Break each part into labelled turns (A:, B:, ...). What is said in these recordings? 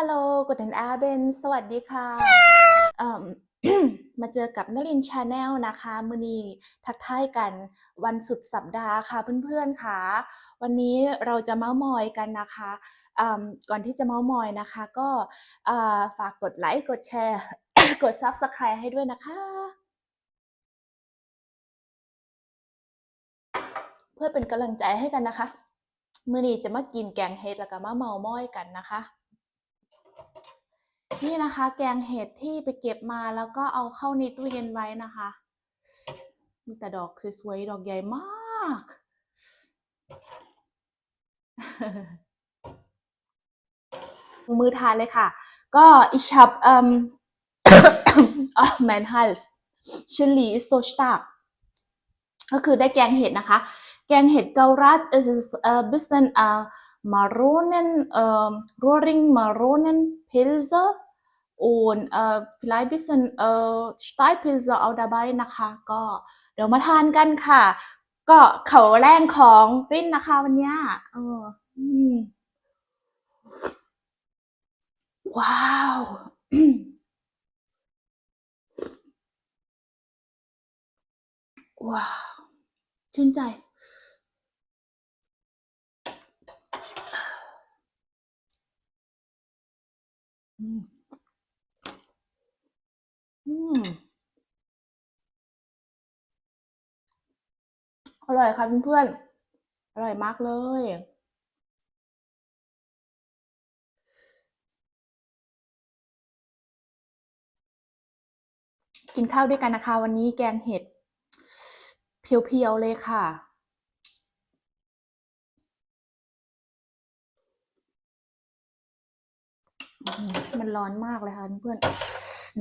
A: ฮัลโหลกด n อาเบน สวัสดีค่ะเอิ่มมาเจอกับนลินชาแนลนะคะ มือนีทักทายกันวันสุดสัปดาห์ค่ะเพื่อนๆค่ะ วันนี้เราจะเม้ามอยกันนะคะอืมก่อนที่จะเม้ามอยนะคะ ก็ฝากกดไลค์กดแชร์ กด Subscribe ให้ด้วยนะคะ เพื่อเป็นกำลังใจให้กันนะคะ มือนีจะมากินแกงเห็ดแล้วก็มาเมามอยกันนะคะ นี่นะคะ แกงเห็ดที่ไปเก็บมาแล้วก็เอาเข้าในตู้เย็นไว้นะคะ มีแต่ดอกสวยๆ ดอกใหญ่มาก มือทานเลยค่ะ ก็ ich hab ähm ah mein Hals Chili ist so stark ก็คือได้แกงเห็ดนะคะ แกงเห็ดเกาลัด es ist äh, bisschen äh, Maronen äh, Rohring Maronen Pilze und äh, vielleicht bisschen äh, Steipilze auch dabei นะคะ ก็เดี๋ยวมาทานกันค่ะ ก็เขาแรงของรินนะคะวันเนี้ยเออว้าวว้าวชื่นใจอืม อืมอร่อยค่ะเพื่อนๆ อร่อยมากเลย กินข้าวด้วยกันนะคะ วันนี้แกงเห็ด เพียวๆเลยค่ะ มันร้อนมากเลยค่ะเพื่อน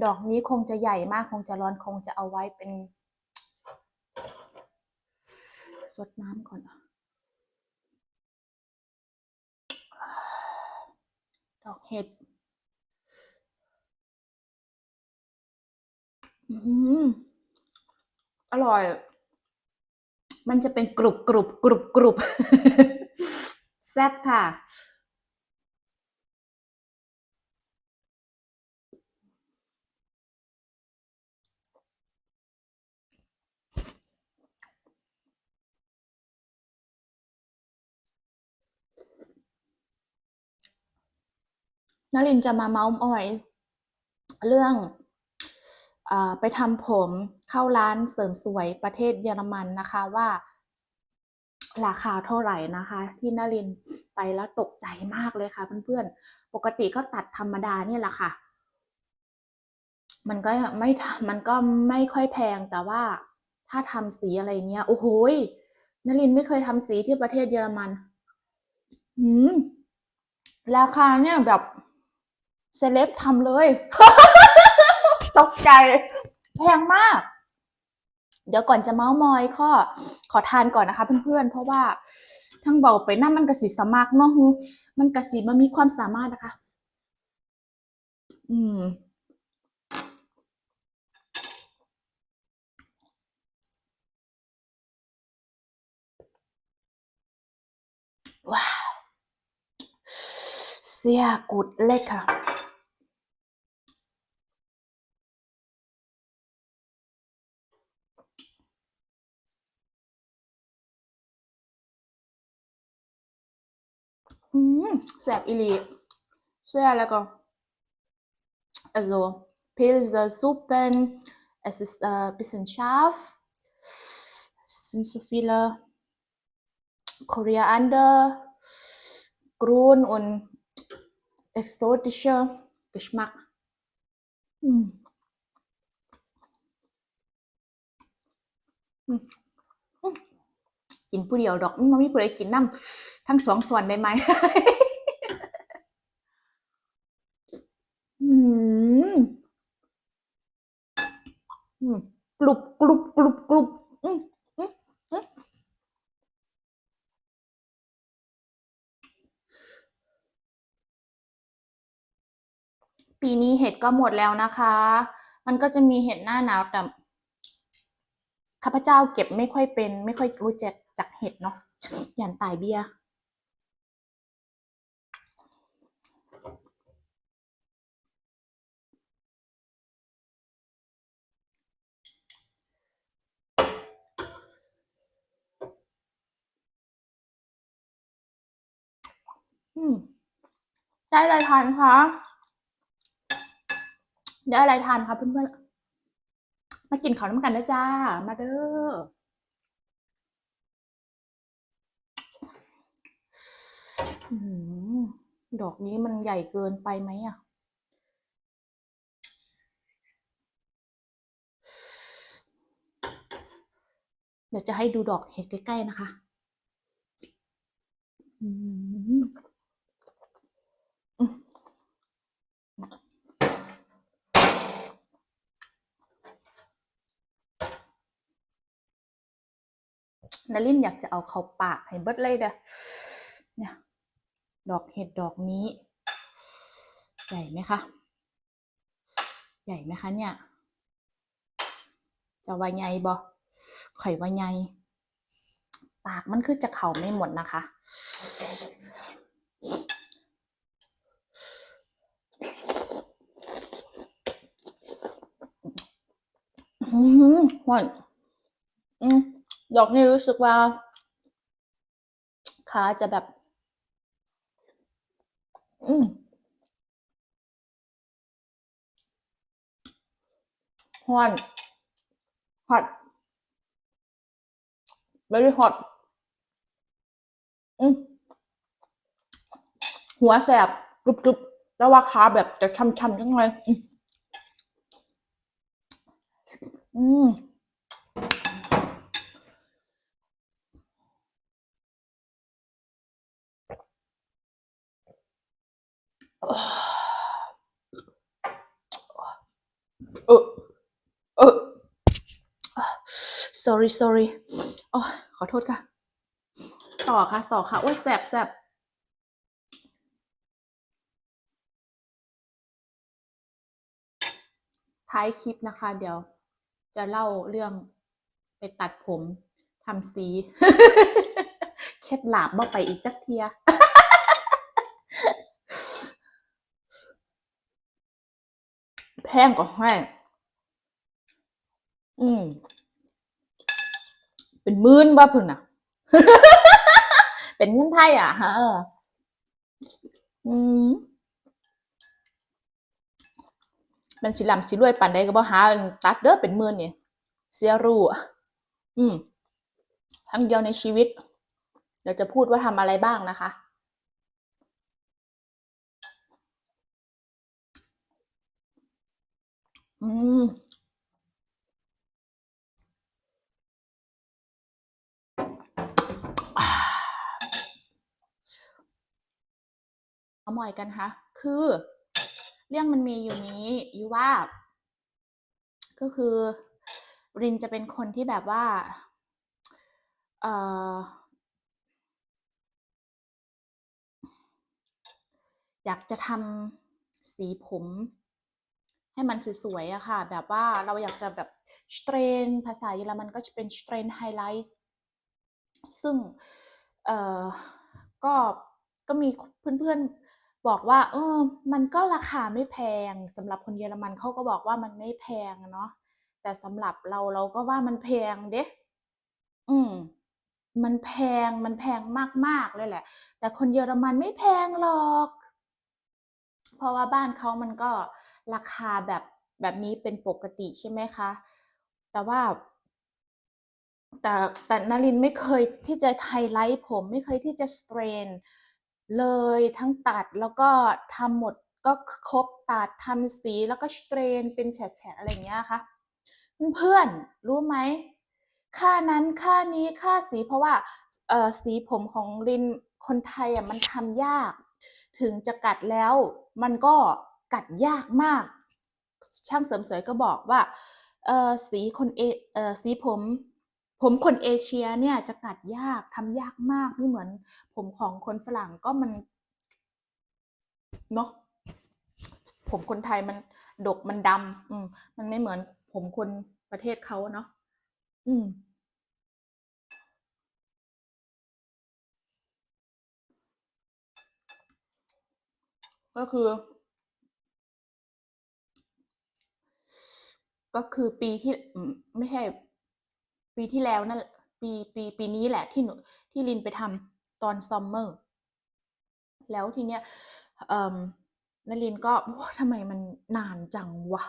A: ดอกนี้คงจะใหญ่มากคงจะร้อนคงจะเอาไว้เป็นสดน้ำก่อนดอกเห็ดอร่อย มันจะเป็นกรุบกรุบกรุบกรุบแซ่บค่ะ นลินจะมาเมาส์มอย เรื่องอไปทำผมเข้าร้านเสริมสวยประเทศเยอรมันนะคะว่าราคาเท่าไหร่นะคะ ที่นลินไปแล้วตกใจมากเลยค่ะเพื่อนๆ ปกติก็ตัดธรรมดาเนี่ยแหละค่ะ มันก็ไม่ทมันก็ไม่ค่อยแพงแต่ว่าถ้าทำสีอะไรเงี้ย โอ้โหยนลินไม่เคยทำสีที่ประเทศเยอรมัน อืมราคาเนี่ยแบบ เซเลบทำเลย ตกใจ แพงมาก เดี๋ยวก่อนจะเมาส์มอยข้อขอทานก่อนนะคะเพื่อนๆ เพราะว่าทั้งเบาไปนั่นมันกระสีสมักเนาะมันกระสีมันมีความสามารถนะคะ อืมว้าว sehr gut lecker อืมแซ่บอีหลีแซ่บแล้วก็ also Pilze Suppen es ist äh, bisschen scharf es sind so viele Koriander Grün und exotischer Geschmack อืมอืมอืมกินผู้เดียวดอกมันมีผู้ใดกินน้ำ ทั้งสองส่วนได้ไหมอืมกรุบกรุบกรุบกรุบอืมอืมอืมปีนี้เห็ดก็หมดแล้วนะคะ มันก็จะมีเห็ดหน้าหนาวแต่ข้าพเจ้าเก็บไม่ค่อยเป็น ไม่ค่อยรู้จักจากเห็ดเนาะ อย่างตายเบี้ย ได้อะไรทานคะได้อะไรทานคะเพื่อนๆ มากินข้าวน้ำกันนะจ้า มาเด้อดอกนี้มันใหญ่เกินไปไหมอะ เดี๋ยวจะให้ดูดอกเห็ดใกล้ ๆ นะคะ อืม นารินอยากจะเอาเข้าปากให้เบิดเลยเด้อเนี่ย ดอกเห็ดดอกนี้ ใหญ่ไหมคะ ใหญ่ไหมคะเนี่ย จะว่าใหญ่บ่ข่อยว่าใหญ่ปากมันคือจะเข่าไม่หมดนะคะ อืมหวานอืม ดอกนี้รู้สึกว่าขาจะแบบ อืมหวาน hot very hot อืมหัวแสบกรุบๆ แล้วว่าขาแบบจะช้ำๆจังเลยอืม เออเออ sorry sorry โอ้ขอโทษค่ะ ต่อค่ะ ต่อค่ะ โอ้ยแสบแสบท้ายคลิปนะคะ เดี๋ยว จะเล่าเรื่องไปตัดผมทำสี เคล็ดลับบ่ไปอีกจักเทีย แพงก็ให้ อืม เป็นหมื่นว่าพุ่นอะ เป็นเงินไทยอะฮะอืมมันสิลำสิรวยปานใดก็บ่หาตัดเด้อเป็นหมื่นนี่เสียรู้อะอืมทั้งเดียวในชีวิต เดี๋ยวจะพูดว่าทำอะไรบ้างนะคะ อืมเอาหมอยกันค่ะ คือ เรื่องมันมีอยู่นี้อยู่ว่า ก็คือ รินจะเป็นคนที่แบบว่า เอ่อ อยากจะทำสีผม ให้มันสวยๆอะค่ะ แบบว่าเราอยากจะแบบสเตรนภาษาเยอรมันก็จะเป็นสเตรนไฮไลท์ซึ่งเอ่อก็ก็มีเพื่อนๆบอกว่า เออ มันก็ราคาไม่แพงสำหรับคนเยอรมันเขาก็บอกว่ามันไม่แพงเนาะแต่สำหรับเราเราก็ว่ามันแพงเดะอืมมันแพงมันแพงมากๆเลยแหละ แต่คนเยอรมันไม่แพงหรอก เพราะว่าบ้านเขามันก็ ราคาแบบแบบนี้เป็นปกติใช่ไหมคะ แต่ว่า แต่แต่นลินไม่เคยที่จะไฮไลท์ผมไม่เคยที่จะสเตรนเลยทั้งตัดแล้วก็ทำหมดก็ครบตัดทำสีแล้วก็สเตรนเป็นแฉะๆอะไรอย่างเงี้ยค่ะเพื่อนๆรู้ไหมค่านั้นค่านี้ค่าสีเพราะว่าเออสีผมของรินคนไทยอะมันทำยาก ถึงจะกัดแล้วมันก็ กัดยากมาก ช่างเสริมสวยก็บอกว่าสีคนเอเอสีผมผมคนเอเชียเนี่ยจะกัดยากทำยากมากไม่เหมือน ผมของคนฝรั่งก็มันเนาะผมคนไทยมันดกมันดำอืม มันไม่เหมือนผมคนประเทศเขาเนาะอืม ก็คือ ก็คือปีที่ไม่ใช่ปีที่แล้วนั่นปีปีปีนี้แหละที่หนูที่รินไปทำตอน Summer แล้วทีเนี้ยเอ่มนลินก็ทำไมมันนานจังวะ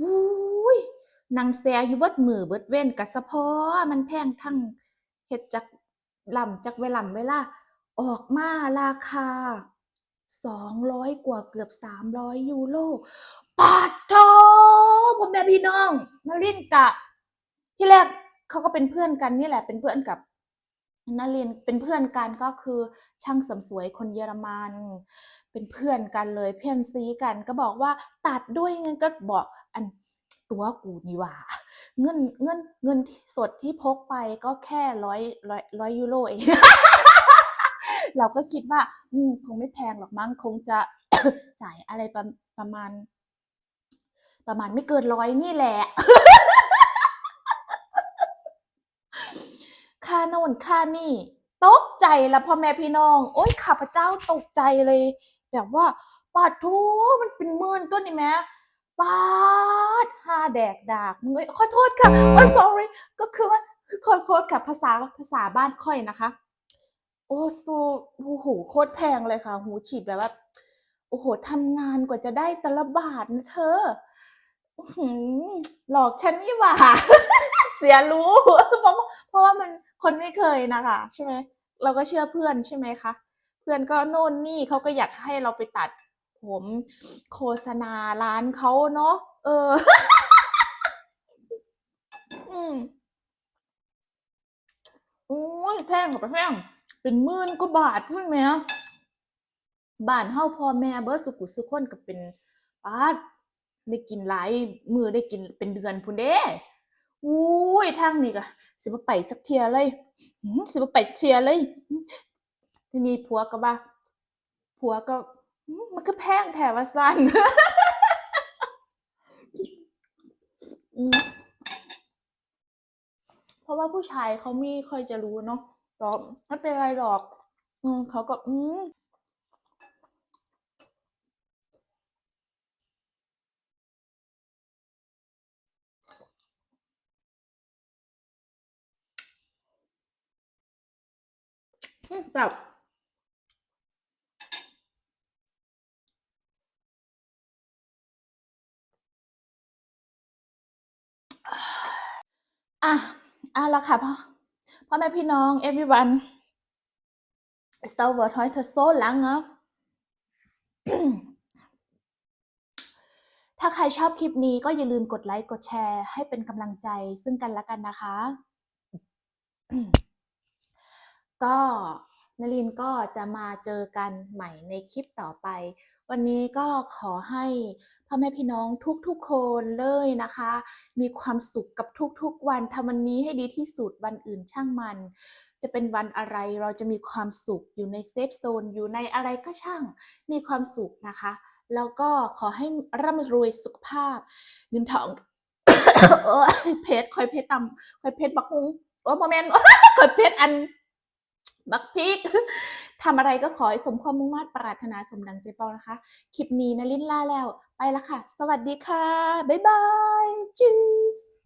A: วุ้ยนางแซอยู่เบิดมือเบิดเว้นกะสะพอมันแพงทั้งเฮ็ดจักลำจักเวลำเวลาออกมาราคา 200 กว่าเกือบ 300 ยูโรปาดโทพ่อแม่พี่น้องนลินกะ ที่แรกเขาก็เป็นเพื่อนกันนี่แหละ เป็นเพื่อนกับนารินเป็นเพื่อนกันก็คือช่างเสริมสวยคนเยอรมัน เป็นเพื่อนกันเลยเพื่อนซีกัน ก็บอกว่าตัดด้วยเงินก็บอกอันตัวกูนี่ว่าเงินเงินเงินสดที่พกไปก็แค่ร้อยร้อยร้อยยูโรเอง เราก็คิดว่า อืมคงไม่แพงหรอกมั้งคงจะ จ่ายอะไรประประมาณ ประมาณไม่เกินร้อยนี่แหละ ค่าโน่นค่านี่ตกใจแล้วพ่อแม่พี่น้อง โอ๊ยข้าพเจ้าตกใจเลย แบบว่าปาดโทมันเป็นหมื่นต้นนี่แม่ปาดห้าแดกดากมึงเอ้ยขอโทษค่ะว่า sorry ก็คือว่าคือขอโทษค่ะภาษาภาษาบ้านค่อยนะคะ โอ้โซโอ้โหโคตรแพงเลยค่ะ หูฉีดแบบว่า โอ้โหทำงานกว่าจะได้แต่ละบาทนะเธอหลอกฉันนี่หว่า เสียรู้ เพราะว่าเพราะว่ามันคนไม่เคยนะคะใช่ไหมเราก็เชื่อเพื่อนใช่ไหมคะเพื่อนก็โน่นนี่เขาก็อยากให้เราไปตัด ผมโฆษณาร้านเขาเนาะเออ อืมโอ้ยแพงกว่าแพง เป็นหมื่นกว่าบาทพุ่นแหม่บ้านเฮาพ่อแม่เบิดสุขุสุคนก็เป็นปาดได้กินหลายมือได้กินเป็นเดือนพุ่นเด้อุ้ยทางนี้ก็สิบไปจักเทียเลยหือสิบไปเทียเลย ทีนี้ผัวก็ว่าผัวก็มันก็แพงแท้ว่าซั่นเพราะว่าผู้ชายเขาไม่ค่อยจะรู้เนาะ ก็ไม่เป็นไรหรอก อืมเขาก็อืมอืมแบบอะเอาละค่ะพ่อ พ่อแม่พี่น้อง everyone es dauert heute so lange ถ้าใครชอบคลิปนี้ก็อย่าลืมกดไลค์กดแชร์ ให้เป็นกำลังใจซึ่งกันและกันนะคะ ก็นลินก็จะมาเจอกันใหม่ในคลิปต่อไป วันนี้ก็ขอให้พ่อแม่พี่น้องทุกๆคนเลยนะคะ มีความสุขกับทุกๆวันทำวันนี้ให้ดีที่สุดวันอื่นช่างมัน จะเป็นวันอะไรเราจะมีความสุขอยู่ในเซฟโซนอยู่ในอะไรก็ช่าง มีความสุขนะคะ แล้วก็ขอให้ร่ำรวยสุขภาพ เงินทองเพชรคอยเพชรตำคอยเพชรบักฮุงโอ้โมเมนต์คอยเพชรอัน บักพีกทำอะไรก็ขอให้สมความมุ่งมั่นปรารถนาสมดังใจเป้านะคะ คลิปนี้นะลิ้นล่าแล้ว ไปละค่ะ สวัสดีค่ะ บ๊ายบายจูส